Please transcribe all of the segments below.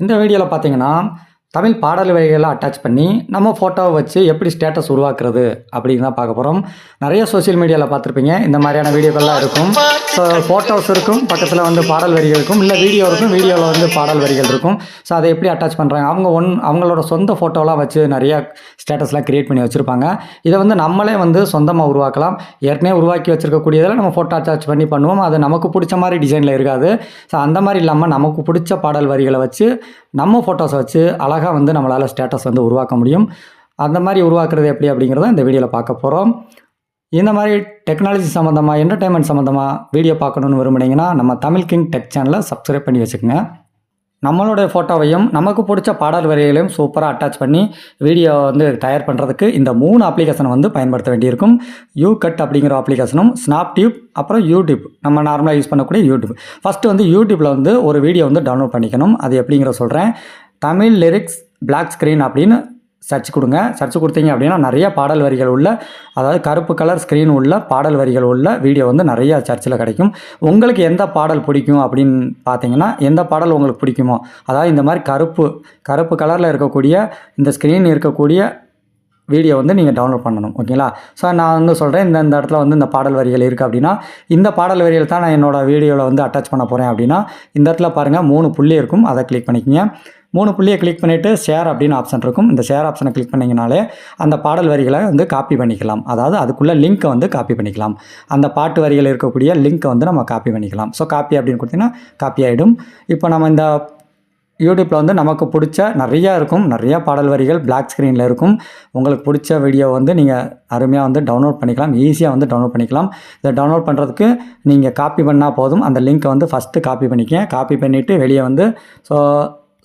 இந்த வீடியோவில் பார்த்தீங்கன்னா தமிழ் பாடல் வரிகளை அட்டாச் பண்ணி நம்ம ஃபோட்டோவை வச்சு எப்படி ஸ்டேட்டஸ் உருவாக்குறது அப்படின்னு தான் பார்க்க போகிறோம் நிறைய சோஷியல் மீடியாவில் பார்த்துருப்பீங்க. இந்த மாதிரியான வீடியோக்கள்லாம் இருக்கும். ஸோ ஃபோட்டோஸ் இருக்கும் பக்கத்தில் வந்து பாடல் வரிகள் இருக்கும் இல்லை வீடியோ இருக்கும் வீடியோவில் வந்து பாடல் வரிகள் இருக்கும். ஸோ அதை எப்படி அட்டாச் பண்ணுறாங்க அவங்க ஒன் அவங்களோட சொந்த ஃபோட்டோலாம் வச்சு நிறைய ஸ்டேட்டஸ்லாம் க்ரியேட் பண்ணி வச்சுருப்பாங்க. இதை வந்து நம்மளே வந்து சொந்தமாக உருவாக்கலாம். ஏற்கனவே உருவாக்கி வச்சிருக்கக்கூடியதில் நம்ம ஃபோட்டோ அட்டாச் பண்ணி பண்ணுவோம். அது நமக்கு பிடிச்ச மாதிரி டிசைனில் இருக்காது. ஸோ அந்த மாதிரி இல்லாமல் நமக்கு பிடிச்ச பாடல் வரிகளை வச்சு நம்ம ஃபோட்டோஸை வச்சு அழகாக வந்து நம்மளால் ஸ்டேட்டஸ் வந்து உருவாக்க முடியும். அந்த மாதிரி உருவாக்குறது எப்படி அப்படிங்கிறத இந்த வீடியோவில் பார்க்க போகிறோம் இந்த மாதிரி டெக்னாலஜி சம்மந்தமாக என்டர்டைன்மெண்ட் சம்மந்தமாக வீடியோ பார்க்கணுன்னு விரும்புனீங்கன்னா நம்ம தமிழ் கிங் டெக் சேனலை சப்ஸ்கிரைப் பண்ணி வச்சுக்கோங்க. நம்மளுடைய ஃபோட்டோவையும் நமக்கு பிடிச்ச பாடல் வரிகளையும் சூப்பராக அட்டாச் பண்ணி வீடியோ வந்து தயார் பண்ணுறதுக்கு இந்த மூணு அப்ளிகேஷனை வந்து பயன்படுத்த வேண்டியிருக்கும். யூ கட் அப்படிங்கிற அப்ளிகேஷனும் ஸ்னாப்டியூப் அப்புறம் யூடியூப் நம்ம நார்மலாக யூஸ் பண்ணக்கூடிய யூடியூப் ஃபஸ்ட்டு வந்து யூடியூப்பில் வந்து ஒரு வீடியோ வந்து டவுன்லோட் பண்ணிக்கணும். அது எப்படிங்கிற சொல்கிறேன் தமிழ் லிரிக்ஸ் பிளாக் ஸ்க்ரீன் அப்படின்னு சர்ச் கொடுங்க. சர்ச் கொடுத்தீங்க அப்படின்னா நிறைய பாடல் வரிகள் உள்ள அதாவது கருப்பு கலர் ஸ்க்ரீன் உள்ள பாடல் வரிகள் உள்ள வீடியோ வந்து நிறைய சர்ச்சில் கிடைக்கும். உங்களுக்கு எந்த பாடல் பிடிக்கும் அப்படின்னு பார்த்தீங்கன்னா எந்த பாடல் உங்களுக்கு பிடிக்குமோ அதாவது இந்த மாதிரி கருப்பு கருப்பு கலரில் இருக்கக்கூடிய இந்த ஸ்க்ரீன் இருக்கக்கூடிய வீடியோ வந்து நீங்கள் டவுன்லோட் பண்ணணும். ஓகேங்களா ஸோ நான் வந்து சொல்கிறேன் இந்த இந்த இடத்துல வந்து இந்த பாடல் வரிகள் இருக்குது அப்படின்னா இந்த பாடல் வரிகள் தான் நான் என்னோடய வீடியோவில் வந்து அட்டாச் பண்ண போகிறேன் அப்படின்னா இந்த இடத்துல பாருங்கள் மூணு புள்ளி இருக்கும். அதை கிளிக் பண்ணிக்கங்க. மூணு புள்ளியை கிளிக் பண்ணிவிட்டு ஷேர் அப்படின்னு ஆப்ஷன் இருக்கும். இந்த ஷேர் ஆப்ஷனை கிளிக் பண்ணிங்கனாலே அந்த பாடல் வரிகளை வந்து காப்பி பண்ணிக்கலாம். அதாவது அதுக்குள்ளே லிங்க்கை வந்து காப்பி பண்ணிக்கலாம். அந்த பாட்டு வரிகள் இருக்கக்கூடிய லிங்க்கை வந்து நம்ம காப்பி பண்ணிக்கலாம். ஸோ காப்பி அப்படின்னு கொடுத்தீங்கன்னா காப்பி ஆகிடும் இப்போ நம்ம இந்த யூடியூப்பில் வந்து நமக்கு பிடிச்ச நிறையா இருக்கும். நிறையா பாடல் வரிகள் பிளாக் ஸ்க்ரீனில் இருக்கும். உங்களுக்கு பிடிச்ச வீடியோ வந்து நீங்கள் அருமையாக வந்து டவுன்லோட் பண்ணிக்கலாம். ஈஸியாக வந்து டவுன்லோட் பண்ணிக்கலாம். இதை டவுன்லோட் பண்ணுறதுக்கு நீங்கள் காப்பி பண்ணால் போதும். அந்த லிங்க்கை வந்து ஃபஸ்ட்டு காப்பி பண்ணிக்க காப்பி பண்ணிவிட்டு வெளியே வந்து ஸோ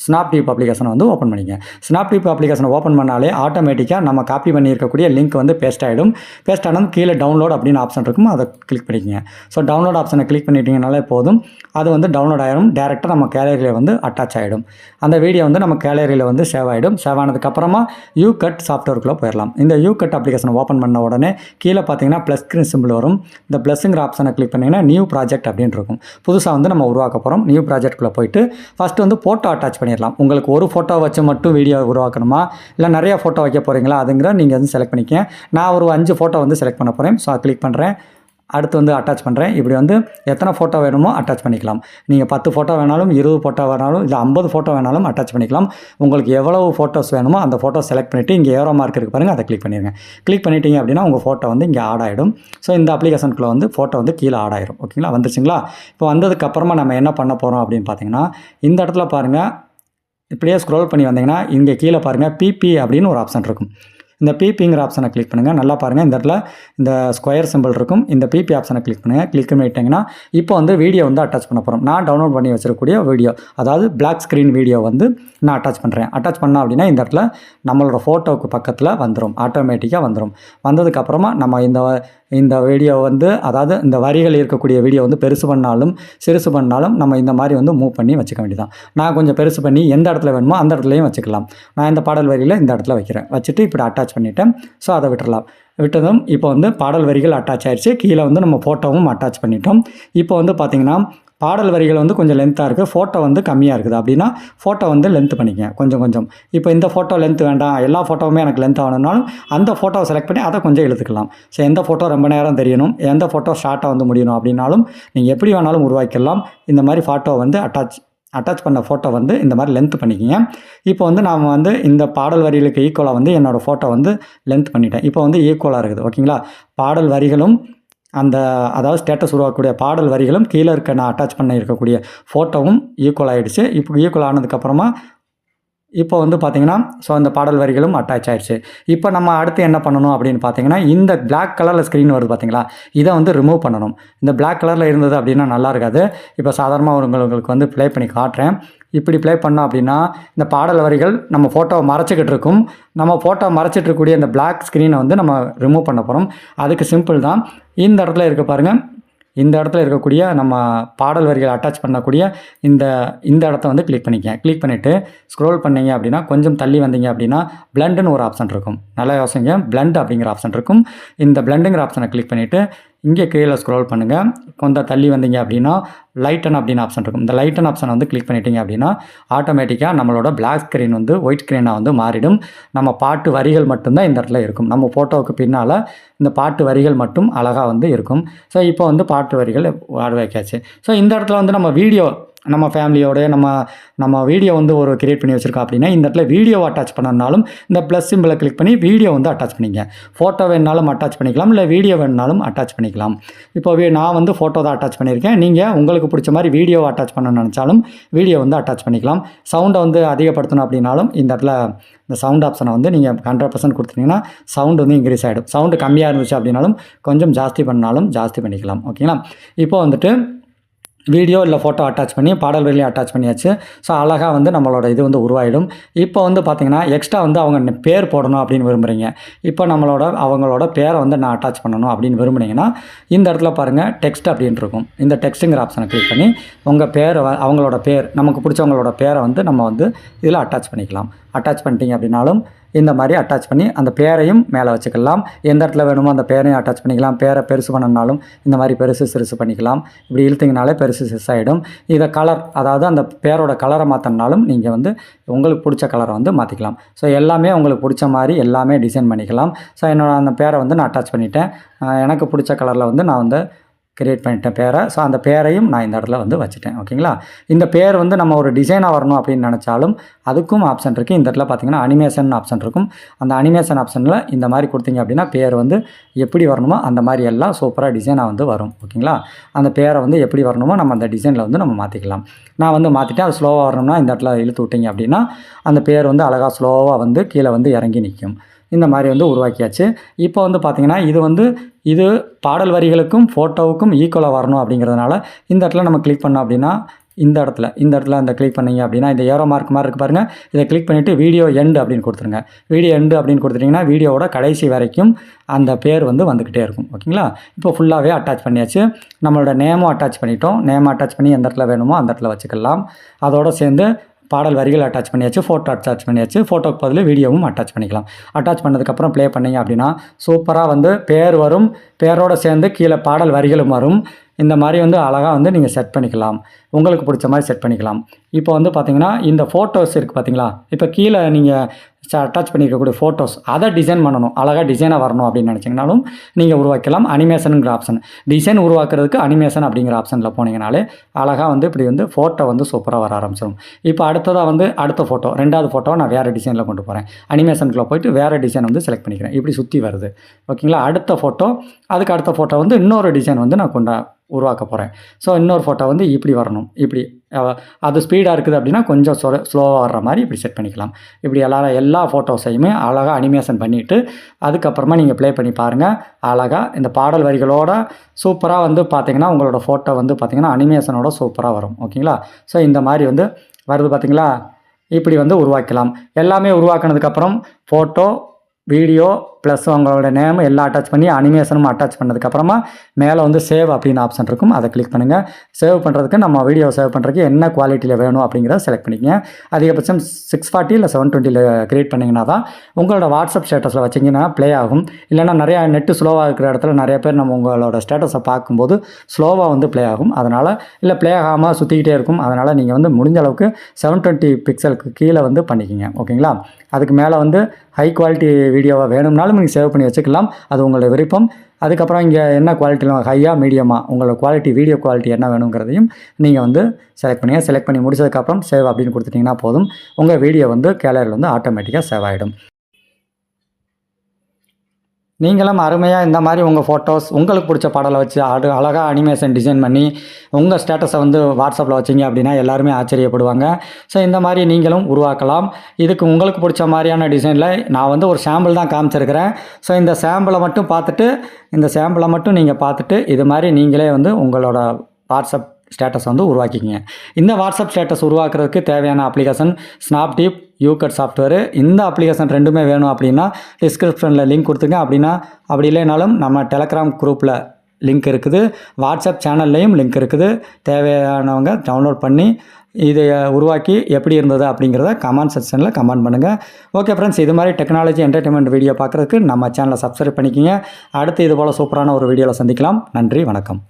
ஸ்னாப்டீப் அப்ளிகேஷனை வந்து ஓப்பன் பண்ணிக்க ஸ்னாப்டீப் அப்ளிகேஷனை ஓப்பன் பண்ணாலே ஆட்டோமேட்டிக்காக நம்ம காப்பி பண்ணியிருக்கக்கூடிய லிங்க் வந்து பேஸ்ட் ஆகிடும் பேஸ்ட் ஆனது கீழே டவுன்லோட் அப்படின்னு ஆப்ஷன் இருக்கும் அதை கிளிக் பண்ணிக்கங்க. ஸோ டவுன்லோட் ஆப்ஷனை கிளிக் பண்ணிட்டீங்கனாலே போதும். அது வந்து டவுன்லோட் ஆகிடும் டேரெக்டாக நம்ம கேலரியில் வந்து அட்டாச் ஆகிடும் அந்த வீடியோ வந்து நம்ம கேலரியில் வந்து சேவ் ஆகிடும் சேவ் ஆனதுக்கப்புறமா யூ கட் சாஃப்ட்வேருக்குள்ளே போயிடலாம் இந்த யூ கட் அப்ளிகேஷனை ஓப்பன் பண்ண உடனே கீழே பார்த்தீங்கன்னா ப்ளஸ் ஸ்க்ரீன் சிம்பிள் வரும். இந்த ப்ளஸ்ங்கிற ஆப்ஷனை கிளிக் பண்ணிங்கன்னா நியூ ப்ராஜெக்ட் அப்படின்னு இருக்கும். புதுசாக வந்து நம்ம உருவாக்க போகிறோம் நியூ ப்ராஜெக்ட்குள்ளே போயிட்டு ஃபஸ்ட்டு வந்து ஃபோட்டோ அட்டாச் பண்ணி பண்ணிடலாம். உங்களுக்கு ஒரு ஃபோட்டோ வச்சு மட்டும் வீடியோ உருவாக்கணுமா? இல்லை நிறையா ஃபோட்டோ வைக்க போகிறீங்களா அதுங்கிற நீங்கள் வந்து செலக்ட் பண்ணிக்கங்க. நான் ஒரு அஞ்சு ஃபோட்டோ வந்து செலக்ட் பண்ண போகிறேன் ஸோ கிளிக் பண்ணுறேன் அடுத்து வந்து அட்டாச் பண்ணுறேன் இப்படி வந்து எத்தனை ஃபோட்டோ வேணுமோ அட்டாச் பண்ணிக்கலாம். நீங்கள் பத்து ஃபோட்டோ வேணாலும் இருபது ஃபோட்டோ வேணாலும் இல்லை ஐம்பது ஃபோட்டோ வேணாலும் அட்டாச் பண்ணிக்கலாம். உங்களுக்கு எவ்வளவு ஃபோட்டோஸ் வேணுமோ அந்த ஃபோட்டோ செலக்ட் பண்ணிவிட்டு இங்கே ஏரோ மார்க் இருக்குது பாருங்கள் அதை கிளிக் பண்ணிடுங்க கிளிக் பண்ணிட்டீங்க அப்படின்னா உங்கள் ஃபோட்டோ வந்து இங்கே ஆட் ஆகிடும் ஸோ இந்த அப்ளிகேஷனுக்குள்ளே வந்து ஃபோட்டோ வந்து கீழே ஆட் ஆகிடும் ஓகேங்களா வந்துச்சுங்களா இப்போ வந்ததுக்கப்புறமா நம்ம என்ன பண்ண போகிறோம் அப்படின்னு பார்த்தீங்கன்னா இந்த இடத்துல பாருங்கள் இப்படியே ஸ்க்ரோல் பண்ணி வந்தீங்கன்னா இங்கே கீழே பாருங்கள் பிபி அப்படின்னு ஒரு ஆப்ஷன் இருக்கும். இந்த பிபிங்கிற ஆப்ஷனை கிளிக் பண்ணுங்கள் நல்லா பாருங்கள் இந்த இடத்துல இந்த ஸ்கொயர் சிம்பிள் இருக்கும். இந்த பிபி ஆப்ஷனை கிளிக் பண்ணுங்கள் கிளிக் பண்ணிட்டீங்கன்னா இப்போ வந்து வீடியோ வந்து அட்டாச் பண்ண போகிறோம் நான் டவுன்லோட் பண்ணி வச்சிருக்கக்கூடிய வீடியோ அதாவது பிளாக் ஸ்க்ரீன் வீடியோ வந்து நான் அட்டாச் பண்ணுறேன் அட்டாச் பண்ணால் அப்படின்னா இந்த இடத்துல நம்மளோட ஃபோட்டோவுக்கு பக்கத்தில் வந்துடும் ஆட்டோமேட்டிக்காக வந்துடும் வந்ததுக்கப்புறமா நம்ம இந்த இந்த வீடியோ வந்து அதாவது இந்த வரிகள் இருக்கக்கூடிய வீடியோ வந்து பெருசு பண்ணாலும் சிறுசு பண்ணாலும் நம்ம இந்த மாதிரி வந்து மூவ் பண்ணி வச்சுக்க வேண்டியதான் நான் கொஞ்சம் பெருசு பண்ணி எந்த இடத்துல வேணுமோ அந்த இடத்துலையும் வச்சுக்கலாம். நான் இந்த பாடல் வரியில் இந்த இடத்துல வைக்கிறேன். வச்சுட்டு இப்படி அட்டாச் பண்ணிட்டேன். ஸோ அதை விட்டுறலாம். விட்டதும் இப்போ வந்து பாடல் வரிகள் அட்டாச் ஆயிடுச்சு கீழே வந்து நம்ம ஃபோட்டோவும் அட்டாச் பண்ணிட்டோம். இப்போ வந்து பார்த்திங்கன்னா பாடல் வரிகள் வந்து கொஞ்சம் லென்த்தாக இருக்குது ஃபோட்டோ வந்து கம்மியாக இருக்குது. அப்படின்னா ஃபோட்டோ வந்து லென்த் பண்ணிக்கங்க. கொஞ்சம் கொஞ்சம். இப்போ இந்த ஃபோட்டோ லென்த் வேண்டாம். எல்லா ஃபோட்டோவுமே எனக்கு லென்த் ஆகணும்னாலும் அந்த ஃபோட்டோவை செலக்ட் பண்ணி அதை கொஞ்சம் எழுத்துக்கலாம் ஸோ எந்த ஃபோட்டோ ரொம்ப நேரம் தெரியணும்? எந்த ஃபோட்டோ ஷார்ட்டாக வந்து முடியணும்? அப்படின்னாலும் நீங்கள் எப்படி வேணாலும் உருவாக்கிடலாம். இந்த மாதிரி ஃபோட்டோ வந்து அட்டாச் அட்டாச் பண்ண ஃபோட்டோ வந்து இந்த மாதிரி லென்த் பண்ணிக்கிங்க. இப்போ வந்து நாம் வந்து இந்த பாடல் வரிகளுக்கு ஈக்குவலாக வந்து என்னோடய ஃபோட்டோ வந்து லென்த் பண்ணிட்டேன். இப்போ வந்து ஈக்குவலாக இருக்குது ஓகேங்களா பாடல் வரிகளும் அந்த அதாவது ஸ்டேட்டஸ் உருவாக்கக்கூடிய பாடல் வரிகளும் கீழே இருக்க நான் அட்டாச் பண்ண இருக்கக்கூடிய ஃபோட்டோவும் ஈக்குவல் ஆகிடுச்சு இப்போ ஈக்குவல் ஆனதுக்கப்புறமா இப்போ வந்து பார்த்தீங்கன்னா ஸோ அந்த பாடல் வரிகளும் அட்டாச் ஆயிடுச்சு இப்போ நம்ம அடுத்து என்ன பண்ணணும் அப்படின்னு பார்த்தீங்கன்னா இந்த பிளாக் கலரில் ஸ்க்ரீன் வருது பார்த்தீங்களா இதை வந்து ரிமூவ் பண்ணணும். இந்த பிளாக் கலரில் இருந்தது அப்படின்னா நல்லா இருக்காது. இப்போ சாதாரணமாக உங்களுக்கு வந்து ப்ளே பண்ணி காட்டுறேன். இப்படி ப்ளே பண்ணோம் அப்படின்னா இந்த பாடல் வரிகள் நம்ம ஃபோட்டோவை மறைச்சிக்கிட்டு இருக்கும். நம்ம ஃபோட்டோ மறைச்சிட்டு இருக்கக்கூடிய இந்த பிளாக் ஸ்க்ரீனை வந்து நம்ம ரிமூவ் பண்ண போகிறோம் அதுக்கு சிம்பிள் தான். இந்த இடத்துல இருக்க பாருங்கள் இந்த இடத்துல இருக்கக்கூடிய நம்ம பாடல் வரிகளை அட்டாச் பண்ணக்கூடிய இந்த இந்த இடத்த வந்து கிளிக் பண்ணிக்க கிளிக் பண்ணிவிட்டு ஸ்க்ரோல் பண்ணிங்க அப்படின்னா கொஞ்சம் தள்ளி வந்தீங்க அப்படின்னா பிளண்டுன்னு ஒரு ஆப்ஷன் இருக்கும். நல்லா யோசிங்க. பிளண்ட் அப்படிங்கிற ஆப்ஷன் இருக்கும். இந்த பிளண்டுங்கிற ஆப்ஷனை கிளிக் பண்ணிவிட்டு இங்கே கீழே ஸ்க்ரோல் பண்ணுங்கள் கொஞ்சம் தள்ளி வந்தீங்க அப்படின்னா லைட்டன் அப்படின்னு ஆப்ஷன் இருக்கும். இந்த லைட்டன் ஆப்ஷனை வந்து கிளிக் பண்ணிட்டீங்க அப்படின்னா ஆட்டோமேட்டிக்காக நம்மளோட பிளாக் ஸ்க்ரீன் வந்து ஒயிட் ஸ்க்ரீனாக வந்து மாறிடும். நம்ம பாட்டு வரிகள் மட்டும்தான் இந்த இடத்துல இருக்கும். நம்ம ஃபோட்டோவுக்கு பின்னால் இந்த பாட்டு வரிகள் மட்டும் அழகாக வந்து இருக்கும். ஸோ இப்போ வந்து பாட்டு வரிகள் வாடகைக்காச்சு ஸோ இந்த இடத்துல வந்து நம்ம வீடியோ நம்ம ஃபேமிலியோடய நம்ம நம்ம வீடியோ வந்து ஒரு கிரியேட் பண்ணி வச்சுருக்கோம் அப்படின்னா இந்த இடத்துல வீடியோ அட்டாச் பண்ணனாலும் இந்த ப்ளஸ் சிம்பிளை கிளிக் பண்ணி வீடியோ வந்து அட்டாச் பண்ணிங்க. ஃபோட்டோ வேணாலும் அட்டாச் பண்ணிக்கலாம் இல்லை வீடியோ வேணாலும் அட்டாச் பண்ணிக்கலாம். இப்போ நான் வந்து ஃபோட்டோ தான் அட்டாச் பண்ணியிருக்கேன். நீங்கள் உங்களுக்கு பிடிச்ச மாதிரி வீடியோ அட்டாச் பண்ண நினச்சாலும் வீடியோ வந்து அட்டாச் பண்ணிக்கலாம். சவுண்டை வந்து அதிகப்படுத்தணும் அப்படின்னாலும் இந்த இடத்துல இந்த சவுண்ட் ஆப்ஷனை வந்து நீங்கள் ஹண்ட்ரட் பர்சன்ட் கொடுத்தீங்கன்னா சவுண்ட் வந்து இன்க்ரீஸ் ஆகிடும் சவுண்டு கம்மியாக இருந்துச்சு அப்படின்னாலும் கொஞ்சம் ஜாஸ்தி பண்ணாலும் ஜாஸ்தி பண்ணிக்கலாம். ஓகேங்களா இப்போ வந்துட்டு வீடியோ இல்லை ஃபோட்டோ அட்டாச் பண்ணி பாடல் வரிலையும் அட்டாச் பண்ணியாச்சு. ஸோ அழகாக வந்து நம்மளோட இது வந்து உருவாயிடும். இப்போ வந்து பார்த்திங்கன்னா எக்ஸ்ட்ரா வந்து அவங்க பேர் போடணும் அப்படின்னு விரும்புகிறீங்க இப்போ நம்மளோட அவங்களோட பேரை வந்து நான் அட்டாச் பண்ணணும் அப்படின்னு விரும்புனீங்கன்னா இந்த இடத்துல பாருங்கள் டெக்ஸ்ட் அப்படின்னு இருக்கும். இந்த டெக்ஸ்ட்டுங்கிற ஆப்ஷனை கிளிக் பண்ணி உங்கள் பேரை அவங்களோட பேர் நமக்கு பிடிச்சவங்களோட பேரை வந்து நம்ம வந்து இதில் அட்டாச் பண்ணிக்கலாம். அட்டாச் பண்ணிட்டீங்க அப்படின்னாலும் இந்த மாதிரி அட்டாச் பண்ணி அந்த பேரையும் மேலே வச்சுக்கலாம். எந்த இடத்துல வேணுமோ அந்த பேரையும் அட்டாச் பண்ணிக்கலாம். பேரை பெருசு பண்ணனாலும் இந்த மாதிரி பெருசு சிறுசு பண்ணிக்கலாம். இப்படி இழுத்திங்கனாலே பெருசு சிறுசு ஆகிடும் இதை கலர் அதாவது அந்த பேரோட கலரை மாற்றினாலும் நீங்கள் வந்து உங்களுக்கு பிடிச்ச கலரை வந்து மாற்றிக்கலாம் ஸோ எல்லாமே உங்களுக்கு பிடிச்ச மாதிரி எல்லாமே டிசைன் பண்ணிக்கலாம். ஸோ என்னோட அந்த பேரை வந்து நான் அட்டாச் பண்ணிட்டேன். எனக்கு பிடிச்ச கலரில் வந்து நான் வந்து கிரியேட் பண்ணிட்டேன் பேரை. ஸோ அந்த பேரையும் நான் இந்த இடத்துல வந்து வச்சுட்டேன். ஓகேங்களா இந்த பேர் வந்து நம்ம ஒரு டிசைனாக வரணும் அப்படின்னு நினச்சாலும் அதுக்கும் ஆப்ஷன் இருக்குது இந்த இடத்துல பார்த்தீங்கன்னா அனிமேஷன் ஆப்ஷன் இருக்கும். அந்த அனிமேஷன் ஆப்ஷனில் இந்த மாதிரி கொடுத்தீங்க அப்படின்னா பேர் வந்து எப்படி வரணுமோ அந்த மாதிரி எல்லாம் சூப்பராக டிசைனாக வந்து வரும். ஓகேங்களா அந்த பேரை வந்து எப்படி வரணுமோ நம்ம அந்த டிசைனில் வந்து நம்ம மாற்றிக்கலாம் நான் வந்து மாற்றிட்டேன் அது ஸ்லோவாக வரணும்னா இந்த இடத்துல இழுத்து விட்டீங்க அப்படின்னா அந்த பேர் வந்து அழகாக ஸ்லோவாக வந்து கீழே வந்து இறங்கி நிற்கும் இந்த மாதிரி வந்து உருவாக்கியாச்சு. இப்போ வந்து பார்த்தீங்கன்னா இது வந்து இது பாடல் வரிகளுக்கும் ஃபோட்டோவுக்கும் ஈக்குவலாக வரணும் அப்படிங்கிறதுனால இந்த இடத்துல நம்ம கிளிக் பண்ணோம் அப்படின்னா இந்த இடத்துல இந்த இடத்துல இந்த கிளிக் பண்ணீங்க அப்படின்னா இந்த ஏரோ மார்க் மாதிரி இருக்கு பாருங்கள் இதை கிளிக் பண்ணிவிட்டு வீடியோ எண்டு அப்படின்னு கொடுத்துருங்க. வீடியோ எண்டு அப்படின்னு கொடுத்துட்டிங்கன்னா வீடியோவோட கடைசி வரைக்கும் அந்த பேர் வந்து வந்துக்கிட்டே இருக்கும். ஓகேங்களா? இப்போ ஃபுல்லாகவே அட்டாச் பண்ணியாச்சு. நம்மளோட நேமும் அட்டாச் பண்ணிட்டோம். நேம் அட்டாச் பண்ணி எந்த இடத்துல வேணுமோ அந்த இடத்துல வச்சுக்கலாம். அதோடு சேர்ந்து பாடல் வரிகள் அட்டாச் பண்ணியாச்சு ஃபோட்டோ அட்டாச் பண்ணியாச்சு ஃபோட்டோக்கு பதில் வீடியோவும் அட்டாச் பண்ணிக்கலாம். அட்டாச் பண்ணதுக்கப்புறம் ப்ளே பண்ணிங்க அப்படின்னா சூப்பராக வந்து பேர் வரும் பேரோடு சேர்ந்து கீழே பாடல் வரிகளும் வரும். இந்த மாதிரி வந்து அழகாக வந்து நீங்கள் செட் பண்ணிக்கலாம். உங்களுக்கு பிடிச்ச மாதிரி செட் பண்ணிக்கலாம். இப்போ வந்து பார்த்தீங்கன்னா இந்த ஃபோட்டோஸ் இருக்குது பார்த்தீங்களா இப்போ கீழே நீங்கள் அட்டாச் பண்ணியிருக்கக்கூடிய ஃபோட்டோஸ் அதை டிசைன் பண்ணணும். அழகாக டிசைனாக வரணும் அப்படின்னு நினச்சிங்கனாலும் நீங்கள் உருவாக்கலாம். அனிமேஷனுங்கிற ஆப்ஷன் டிசைன் உருவாக்குறதுக்கு அனிமேஷன் அப்படிங்கிற ஆப்ஷனில் போனீங்கனாலே அழகாக வந்து இப்படி வந்து ஃபோட்டோ வந்து சூப்பராக வர ஆரம்பிச்சிடும் இப்போ அடுத்ததாக வந்து அடுத்த ஃபோட்டோ ரெண்டாவது ஃபோட்டோவை நான் வேறு டிசைனில் கொண்டு போகிறேன் அனிமேஷனுக்குள்ளே போயிட்டு வேறு டிசைன் வந்து செலக்ட் பண்ணிக்கிறேன். இப்படி சுற்றி வருது. ஓகேங்களா அடுத்த ஃபோட்டோ அதுக்கு அடுத்த ஃபோட்டோ வந்து இன்னொரு டிசைன் வந்து நான் கொண்டா உருவாக்க போகிறேன் ஸோ இன்னொரு ஃபோட்டோ வந்து இப்படி வரணும். இப்படி அது ஸ்பீடாக இருக்குது அப்படின்னா கொஞ்சம் சொ ஸ்லோவாக வர்ற மாதிரி இப்படி செட் பண்ணிக்கலாம். இப்படி எல்லா எல்லா ஃபோட்டோஸையுமே அழகாக அனிமேஷன் பண்ணிவிட்டு அதுக்கப்புறமா நீங்கள் ப்ளே பண்ணி பாருங்கள் அழகாக இந்த பாடல் வரிகளோட சூப்பராக வந்து பார்த்தீங்கன்னா உங்களோட ஃபோட்டோ வந்து பார்த்திங்கன்னா அனிமேஷனோட சூப்பராக வரும். ஓகேங்களா? ஸோ இந்த மாதிரி வந்து வருது பார்த்தீங்களா இப்படி வந்து உருவாக்கலாம். எல்லாமே உருவாக்குனதுக்கப்புறம் ஃபோட்டோ வீடியோ ப்ளஸ் உங்களோட நேம் எல்லாம் அட்டாச் பண்ணி அனிமேஷனும் அட்டாச் பண்ணதுக்கப்புறமா மேலே வந்து சேவ் அப்படின்னு ஆப்ஷன் இருக்கும். அதை கிளிக் பண்ணுங்கள் சேவ் பண்ணுறதுக்கு நம்ம வீடியோ சேவ் பண்ணுறதுக்கு என்ன குவாலிட்டியில் வேணும் அப்படிங்கிறத செலக்ட் பண்ணிக்கங்க. அதிகபட்சம் சிக்ஸ் ஃபார்ட்டி இல்லை செவன் டுவெண்ட்டியில் கிரியேட் பண்ணிங்கன்னா தான் உங்களோட வாட்ஸ்அப் ஸ்டேட்டஸில் வச்சிங்கன்னா ப்ளே ஆகும். இல்லைன்னா நிறையா நெட்டு ஸ்லோவாக இருக்கிற இடத்துல நிறைய பேர் நம்ம உங்களோட ஸ்டேட்டஸை பார்க்கும்போது ஸ்லோவாக வந்து ப்ளே ஆகும். அதனால் இல்லை ப்ளே ஆகாமல் சுற்றிக்கிட்டே இருக்கும். அதனால் நீங்கள் வந்து முடிஞ்ச அளவுக்கு செவன் டுவெண்ட்டி பிக்சலுக்கு கீழே வந்து பண்ணிக்கிங்க. ஓகேங்களா அதுக்கு மேலே வந்து ஹை குவாலிட்டி வீடியோவாக வேணும்னாலும் நீங்கள் சேவ் பண்ணி வச்சுக்கலாம். அது உங்களோட விருப்பம். அதுக்கப்புறம் இங்கே என்ன குவாலிட்டியில் ஹையாக மீடியமாக உங்களோட குவாலிட்டி வீடியோ குவாலிட்டி என்ன வேணுங்கிறதையும் நீங்கள் வந்து செலக்ட் பண்ணுங்கள் செலக்ட் பண்ணி முடிச்சதுக்கப்புறம் சேவ் அப்படின்னு கொடுத்துட்டிங்கன்னா போதும். உங்கள் வீடியோ வந்து கேலரியில் வந்து ஆட்டோமேட்டிக்காக சேவ் ஆகிடும் நீங்களும் அருமையாக இந்த மாதிரி உங்கள் ஃபோட்டோஸ் உங்களுக்கு பிடிச்ச பாடலை வச்சு அடு அழகாக அனிமேஷன் டிசைன் பண்ணி உங்கள் ஸ்டேட்டஸை வந்து வாட்ஸ்அப்பில் வச்சிங்க அப்படின்னா எல்லாருமே ஆச்சரியப்படுவாங்க. ஸோ இந்த மாதிரி நீங்களும் உருவாக்கலாம். இதுக்கு உங்களுக்கு பிடிச்ச மாதிரியான டிசைனில் நான் வந்து ஒரு சாம்பிள் தான் காமிச்சிருக்கிறேன். ஸோ இந்த சாம்பிளை மட்டும் பார்த்துட்டு இந்த சாம்பிளை மட்டும் நீங்கள் பார்த்துட்டு இது மாதிரி நீங்களே வந்து உங்களோட வாட்ஸ்அப் ஸ்டேட்டஸ் வந்து உருவாக்கிக்கிங்க. இந்த வாட்ஸ்அப் ஸ்டேட்டஸ் உருவாக்குறதுக்கு தேவையான அப்ளிகேஷன் ஸ்னாப்டீப் யூகட் சாஃப்ட்வேரு இந்த அப்ளிகேஷன் ரெண்டுமே வேணும் அப்படின்னா டிஸ்கிரிப்ஷனில் லிங்க் கொடுத்துங்க. அப்படின்னா அப்படி இல்லைனாலும் நம்ம டெலகிராம் குரூப்பில் லிங்க் இருக்குது. வாட்ஸ்அப் சேனல்லையும் லிங்க் இருக்குது. தேவையானவங்க டவுன்லோட் பண்ணி இதை உருவாக்கி எப்படி இருந்தது அப்படிங்கிறத கமெண்ட் செக்ஷனில் கமெண்ட் பண்ணுங்கள் ஓகே ஃப்ரெண்ட்ஸ் இது மாதிரி டெக்னாலஜி என்டர்டைன்மெண்ட் வீடியோ பார்க்குறதுக்கு நம்ம சேனலை சப்ஸ்கிரைப் பண்ணிக்கிங்க. அடுத்து இது போல் சூப்பரான ஒரு வீடியோவில் சந்திக்கலாம். நன்றி வணக்கம்.